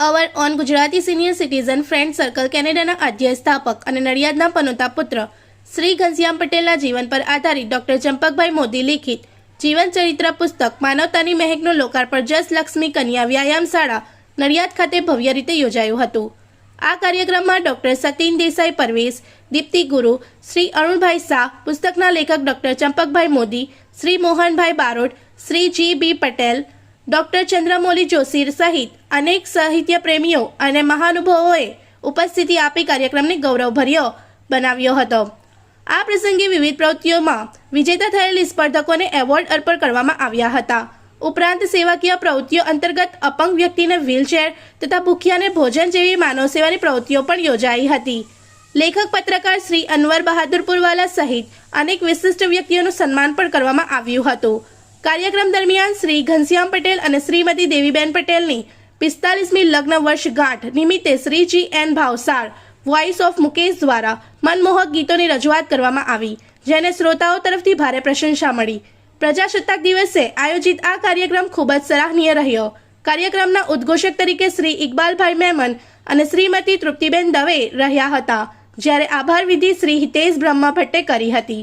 On Gujarati senior citizen friend circle કેનેડાના આદ્ય સ્થાપક અને નડિયાદના પનોતા પુત્ર. શ્રી ઘનશ્યામ પટેલના જીવન પર આધારિત ડોક્ટર ચંપકભાઈ મોદી લિખિત જીવન ચરિત્ર પુસ્તક માનવતાની મહેકનું લોકાર્પણ જસ લક્ષ્મી કન્યા વ્યાયામ શાળા નડિયાદ ખાતે ભવ્ય રીતે યોજાયું હતું. આ કાર્યક્રમમાં ડોક્ટર સતીન દેસાઈ પરવેશ, દીપ્તિ ગુરુ, શ્રી અરુણભાઈ શાહ, પુસ્તકના લેખક doctor Champakbhai Modi, Shri Mohanbhai Barot, Shri G B Patel, doctor Chandramouli Joshi સહિત અનેક સાહિત્ય પ્રેમીઓ અને મહાનુભાવોએ ઉપસ્થિતિ આપી કાર્યક્રમને ગૌરવભર્યો બનાવ્યો હતો. આ પ્રસંગે વિવિધ પ્રવૃત્તિઓમાં વિજેતા થયેલી સ્પર્ધકોને એવોર્ડ અર્પણ કરવામાં આવ્યા હતા. ઉપરાંત સેવાકીય પ્રવૃત્તિઓ અંતર્ગત અપંગ વ્યક્તિને વ્હીલચેર તથા ભૂખ્યાને ભોજન જેવી માનવ સેવાની પ્રવૃત્તિઓ પણ યોજાઈ હતી. લેખક પત્રકાર શ્રી અનવર બહાદુરપુરવાલા સહિત અનેક વિશિષ્ટ વ્યક્તિઓનું સન્માન પણ કરવામાં આવ્યું હતું. કાર્યક્રમ દરમિયાન શ્રી ઘનશ્યામ પટેલ અને શ્રીમતી દેવીબેન પટેલની પિસ્તાલીસમી લગ્ન વર્ષ ગાંઠ નિમિત્તે Shreeji N Bhavsar voice of Mukesh દ્વારા મનમોહક ગીતોની રજૂઆત કરવામાં આવી, જેને શ્રોતાઓ તરફથી ભારે પ્રશંસા મળી. પ્રજાસત્તાક દિવસે આયોજિત આ કાર્યક્રમ ખૂબ જ સરાહનીય રહ્યો. કાર્યક્રમના ઉદ્ઘોષક તરીકે શ્રી ઇકબાલભાઈ મેમન અને શ્રીમતી તૃપ્તિબેન દવે રહ્યા હતા, જ્યારે આભાર વિધિ શ્રી હિતેશ બ્રહ્મા ભટ્ટે કરી હતી.